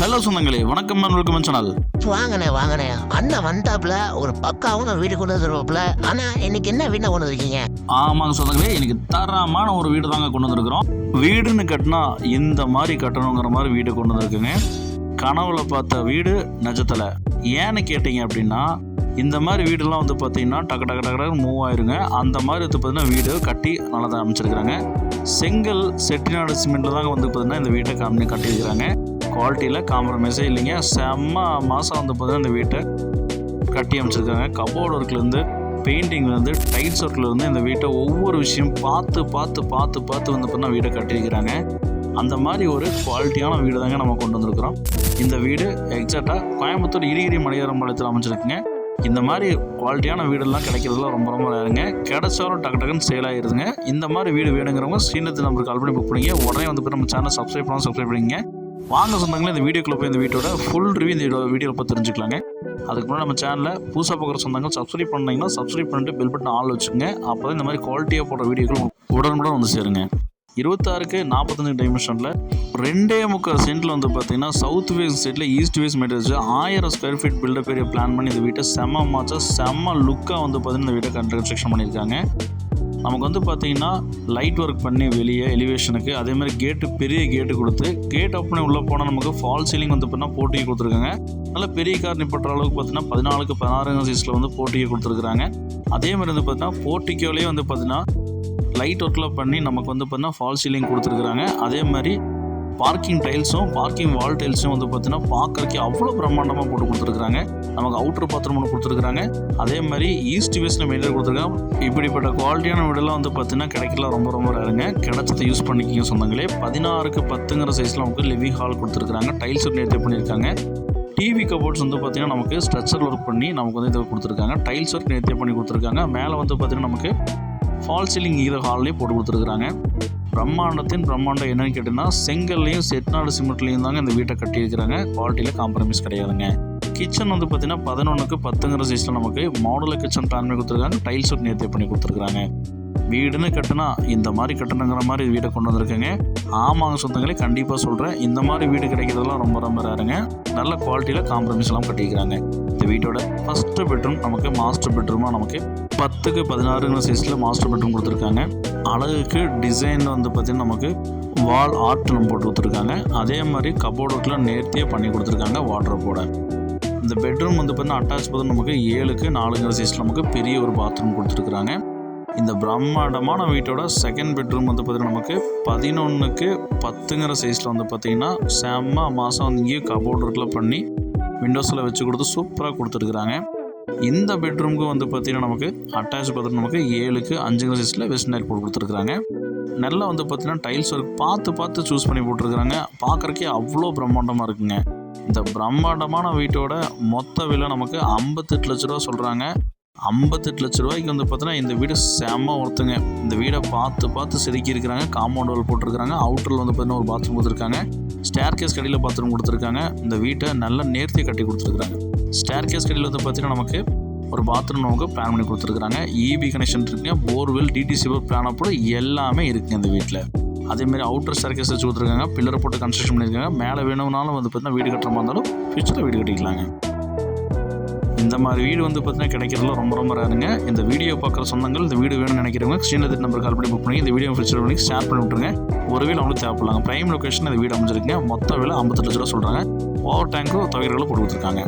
Hello சொந்தங்களே. வணக்கம் welcome channel வாங்கண்ணே வாங்கண்ணே. அண்ணன் வந்தாப்புல ஒரு பக்காவும் வீடு கொண்டு வந்துருவாப்புல ஆனா இன்னைக்கு என்ன வீட்டை கொண்டு வந்திருக்கீங்க? ஆமாங்க சொந்தங்களே இன்னைக்கு தரமான ஒரு வீடு தாங்க கொண்டு வந்திருக்கிறோம். வீடுன்னு கட்டினா இந்த மாதிரி கட்டணுங்கிற மாதிரி வீடு கொண்டு வந்திருக்குங்க. கனவுல பார்த்த வீடு நிஜத்தில் ஏன்னு கேட்டிங்க அப்படின்னா இந்த மாதிரி வீடெல்லாம் வந்து பார்த்தீங்கன்னா டக்கு டக்கு டக்கு டக்கு மூவ் ஆயிருங்க. அந்த மாதிரி வந்து பார்த்தீங்கன்னா வீடு கட்டி நல்லா தான் அமைச்சிருக்கிறாங்க. செங்கல் செட்டிநாடு சிமெண்ட்டில் தாங்க வந்து பார்த்தீங்கன்னா இந்த வீட்டை கம்மி கட்டியிருக்கிறாங்க. குவாலிட்டியில் காம்ப்ரமைஸே இல்லைங்க. செம்ம மாதம் வந்து பார்த்தீங்கன்னா இந்த வீட்டை கட்டி அமைச்சிருக்காங்க. கபோர்டு ஒர்க்லேருந்து பெயிண்டிங்லேருந்து டைல்ஸ் ஒர்க்லேருந்து இந்த வீட்டை ஒவ்வொரு விஷயம் பார்த்து பார்த்து பார்த்து பார்த்து வந்து பார்த்தீங்கன்னா வீடை கட்டியிருக்கிறாங்க. அந்த மாதிரி ஒரு குவாலிட்டியான வீடு தாங்க நம்ம கொண்டு வந்திருக்கிறோம். இந்த வீடு எக்ஸாக்டாக கோயம்புத்தூர் இரிகிரி மலையோரம் பாளையத்தில் அமைச்சிருக்குங்க இந்த மாதிரி குவாலிட்டியான வீடெல்லாம் கிடைக்கிறதுலாம் ரொம்ப ரொம்ப நேருங்க கிடைச்சாலும் டக்கு டக்குன்னு சேல் ஆகிருதுங்க இந்த மாதிரி வீடு வேணுங்கிறவங்க ஸ்ரீநத்து நம்பருக்கு கால் பண்ணி புக் பண்ணிங்க. உடனே வந்து நம்ம சேனல் சப்ஸ்கிரைப் பண்ணால் சப்ஸ்கிரைப் பண்ணிங்க வாங்க சொந்தங்களே இந்த வீடியோக்குள்ள போய் இந்த வீட்டோட ஃபுல் ரிவ்யூ இந்த வீடியோவில் பார்த்து தெரிஞ்சுக்கலாங்க. அதுக்கு முன்னாடி நம்ம சேனலில் புதுசாக பார்க்குற சொந்தங்கள் சப்ஸ்கிரைப் பண்ணிங்கன்னா சப்ஸ்கிரைப் பண்ணிட்டு பெல் பட்டன் ஆள் வச்சுங்க அப்போ தான் இந்த மாதிரி குவாலிட்டியாக போடுற வீடியோக்கள் உடனுடன் வந்து சேருங்க. இருபத்தாறுக்கு நாற்பத்தஞ்சு டைமென்ஷனில் ரெண்டே முக்கால் சென்ட்டில் வந்து பார்த்தீங்கன்னா சவுத் வேஸ்ட் சைடில் ஈஸ்ட் வேஸ் மெட்டீரியல்ஸ் ஆயிரம் square feet built up area plan பண்ணி இந்த வீட்டை செம்ம மாச்சா செம்ம லுக்காக வந்து பார்த்தீங்கன்னா இந்த வீட்டை கன்ஸ்ட்ரக்ஷன் பண்ணியிருக்காங்க. நமக்கு வந்து பார்த்தீங்கன்னா லைட் ஒர்க் பண்ணி வெளியே எலிவேஷனுக்கு அதே மாதிரி கேட்டு பெரிய கேட்டு கொடுத்து கேட் ஓப்பனே உள்ளே போனால் நமக்கு ஃபால் சீலிங் வந்து பார்த்தீங்கன்னா போட்டிக்கு கொடுத்துருக்காங்க. நல்ல பெரிய கார் நிப்பட்டுற அளவுக்கு பார்த்தீங்கன்னா பதினாலுக்கு பதினாறு சீஸில் வந்து போட்டியை கொடுத்துருக்குறாங்க. அதே மாதிரி வந்து பார்த்தீங்கன்னா போர்ட்டிக்கோலேயே வந்து பார்த்தீங்கன்னா லைட் ஒர்க்கில் பண்ணி நமக்கு வந்து பார்த்தீங்கன்னா ஃபால் சீலிங் கொடுத்துருக்குறாங்க. அதே மாதிரி பார்க்கிங் டைல்ஸும் பார்க்கிங் வால் டைல்ஸும் வந்து பார்த்தீங்கன்னா பார்க்கறதுக்கு அவ்வளோ பிரம்மாண்டமாக போட்டு கொடுத்துருக்குறாங்க. நமக்கு அவுட்டர் பாத்ரூம் ஒன்று கொடுத்துருக்குறாங்க. அதே மாதிரி ஈஸ்ட் வெஸ்ட் மெயின்டைன் கொடுத்துருக்காங்க. இப்படிப்பட்ட குவாலிட்டியான வீடெல்லாம் வந்து பார்த்தீங்கன்னா கிடைக்கல ரொம்ப ரொம்ப ரேருங்க. கிடைச்சதை யூஸ் பண்ணிக்கிங்க சொந்தங்களே. பதினாறுக்கு பத்துங்கிற சைஸில் நமக்கு லிவிங் ஹால் கொடுத்துருக்குறாங்க. டைல்ஸ் நேர்த்தி பண்ணியிருக்காங்க. டிவி கபோர்ட்ஸ் வந்து பார்த்தீங்கன்னா நமக்கு ஸ்ட்ரக்சர் ஒர்க் பண்ணி நமக்கு வந்து இதை கொடுத்துருக்காங்க. டைல்ஸ் ஒர்க் நேர்த்தி பண்ணி கொடுத்துருக்காங்க. மேலே வந்து பார்த்தீங்கன்னா நமக்கு ஃபால் சீலிங் இதை ஹால்லேயே போட்டு கொடுத்துருக்குறாங்க. பிரம்மாண்டத்தின் பிரம்மாண்டம் என்னன்னு கேட்டிங்கன்னா செங்கல்லையும் செட்நாடு சிமெண்ட்லையும் தாங்க இந்த வீட்டை கட்டியிருக்கிறாங்க. குவாலிட்டியில் காம்ப்ரமைஸ் கிடையாதுங்க. கிச்சன் வந்து பார்த்தீங்கன்னா பதினொன்றுக்கு பத்துங்கிற சைஸில் நமக்கு மாடுலர் கிச்சன் பிளான் பண்ணி கொடுத்துருக்காங்க. டைல்ஸ் ஒட் நேர்த்தி பண்ணி கொடுத்துருக்காங்க வீடுன்னு கட்டினா இந்த மாதிரி கட்டணுங்கிற மாதிரி வீடை கொண்டு வந்திருக்கேங்க. ஆமாங்க சொந்தங்களே கண்டிப்பாக சொல்கிறேன் இந்த மாதிரி வீடு கிடைக்கிறதெல்லாம் ரொம்ப ரொம்ப ரேருங்க நல்ல குவாலிட்டியில் காம்ப்ரமைஸ்லாம் கட்டிக்கிறாங்க வீட்டோட ஃபஸ்ட்டு பெட்ரூம் நமக்கு மாஸ்டர் பெட்ரூமாக நமக்கு பத்துக்கு பதினாறுங்கிற சைஸில் மாஸ்டர் பெட்ரூம் கொடுத்துருக்காங்க. அழகுக்கு டிசைன் வந்து பார்த்திங்கன்னா நமக்கு வால் ஆர்ட் நம்ம போட்டு கொடுத்துருக்காங்க. அதே மாதிரி கபோர்டுக்கெலாம் நேர்த்தியாக பண்ணி கொடுத்துருக்காங்க வாட்ரோப்போட இந்த பெட்ரூம் வந்து பார்த்தீங்கன்னா அட்டாச் பார்த்தா நமக்கு ஏழுக்கு நாலுங்கிற சைஸில் நமக்கு பெரிய ஒரு பாத்ரூம் கொடுத்துருக்குறாங்க இந்த பிரம்மாண்டமான வீட்டோட செகண்ட் பெட்ரூம் வந்து பார்த்தீங்கன்னா நமக்கு பதினொன்றுக்கு பத்துங்கிற சைஸில் வந்து பார்த்தீங்கன்னா செம்ம மாதம் வந்து இங்கேயும் கபோர்டு பண்ணி விண்டோஸில் வச்சு கொடுத்து சூப்பராக கொடுத்துருக்குறாங்க. இந்த பெட்ரூமுக்கு வந்து பார்த்தீங்கன்னா நமக்கு அட்டாச் பாத்ரூம் நமக்கு ஏழுக்கு அஞ்சுங்கிற சைஸில் வெஸ்ட் நைட் போட்டு கொடுத்துருக்குறாங்க. நல்லா வந்து பார்த்தீங்கன்னா டைல்ஸ் ஒர்க் பார்த்து பார்த்து சூஸ் பண்ணி போட்டிருக்கிறாங்க. பார்க்குறக்கே அவ்வளோ பிரம்மாண்டமாக இருக்குங்க. இந்த பிரம்மாண்டமான வீட்டோட மொத்த விலை நமக்கு ஐம்பத்தெட்டு லட்ச ரூபா சொல்கிறாங்க ஐம்பத்தெட்டு லட்ச ரூபாய்க்கு வந்து பார்த்தோன்னா இந்த வீடு செம்ம ஒருத்தங்க. இந்த வீடை பார்த்து பார்த்து செதுக்கி இருக்கிறாங்க காம்பவுண்ட் வால் போட்டிருக்காங்க அவுட்டரில் வந்து பார்த்தீங்கன்னா ஒரு பாத்ரூம் கொடுத்துருக்காங்க. ஸ்டேர் கேஸ் கடையில் பாத்ரூம் கொடுத்துருக்காங்க. இந்த வீட்டை நல்ல நேர்த்தி கட்டி கொடுத்துருக்காங்க ஸ்டேர் கேஸ் கடையில் வந்து பார்த்தீங்கன்னா நமக்கு ஒரு பாத்ரூம் நமக்கு பிளான் பண்ணி கொடுத்துருக்காங்க இபி கனெக்ஷன் இருக்குங்க. போர்வெல் டிடிசி பிளான் அப்போ எல்லாமே இருக்குங்க இந்த வீட்டில் அதேமாதிரி அவுட்டர் சர்க்கஸ் வச்சு கொடுத்துருக்காங்க. பில்லர் போட்டு கன்ஸ்ட்ரக்ஷன் பண்ணியிருக்காங்க. மேலே வேணும்னாலும் வந்து பார்த்தீங்கன்னா வீடு கட்டுற மாதிரி இருந்தாலும் ஃபியூச்சரில் வீடு கட்டிக்கலாங்க. இந்த மாதிரி வீடு வந்து பார்த்தீங்கன்னா கிடைக்கிறதுல ரொம்ப ரொம்ப ரேருங்க இந்த வீடியோ பார்க்குற சொந்தங்கள் இந்த வீடு வேணும்னு நினைக்கிறவங்க ஸ்ரீநதி நம்பர் கால் பண்ணி புக் பண்ணி இந்த வீடியோ ஃபியூச்சர் பண்ணி ஷேர் பண்ணி விட்ருங்க வீடு அவங்களுக்கு தேவைப்படலாங்க ப்ரைம் லொக்கேஷன் இந்த வீடு அமைஞ்சிருக்குங்க. மொத்த விலை ஐம்பத்தெட்டு லட்ச ரூபா சொல்கிறாங்க ஓவர் டேங்க்கும் தவிர்களை போட்டு கொடுத்துருக்காங்க.